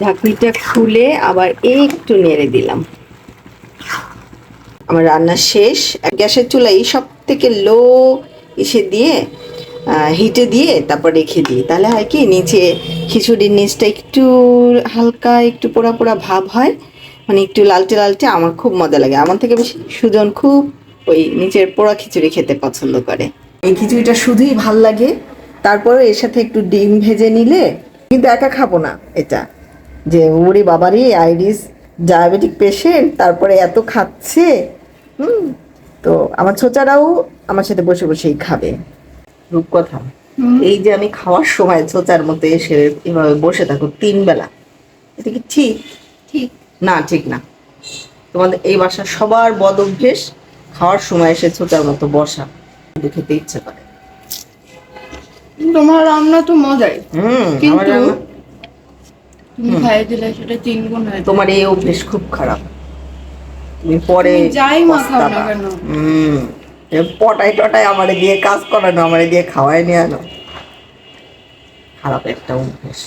ঢাকনিটা খুলে আবার একটু নেড়ে দিলাম। আমার রান্না শেষ। গ্যাসের চুলাই সব থেকে লো এসে দিয়ে হিটে দিয়ে তারপর রেখে দিই। তাহলে হয় কি, নিচে খিচুড়ির নিচটা একটু হালকা, একটু পোড়া পোড়া ভাব হয়। মানে একটু লালটে লালটে আমার খুব মজা লাগে। আমার থেকে বেশি সুজন খুব ওই নিচের পোড়া খিচুড়ি খেতে পছন্দ করে। এই খিচুড়িটা শুধুই ভালো লাগে। তারপরে এর সাথে একটু ডিম ভেজে নিলে কিন্তু একা খাব না এটা। যে ওরে বাবারই আইরিস ডায়াবেটিক পেশেন্ট তারপরে এত খাচ্ছে হুম তো আমার ছোচারাও আমার সাথে বসে বসেই খাবে। রূপকথা। এই যে আমি খাওয়ার সময় ছোচার মতো এসে এভাবে বসে থাকো তিন বেলা এটা কি ঠিক? ঠিক। না ঠিক না। তোমাদের এই বাসার সবার বদ অভ্যেস খাওয়ার সময় এসে ছোটার মতো বসা খেতে ইচ্ছে করে। তোমার রান্না তো মজাই। কিন্তু তুমি খাইয়ে দিলে সেটা তিন গুণ হয়ে তোমার এই অভ্যেস খুব খারাপ। তুমি পরে যাই মা খাও না কেন। হুম। পটাই টটাই আমারে দিয়ে কাজ করানো আমারে দিয়ে খাওয়াই নিয়ে আনো। খারাপ একটা অভ্যেস।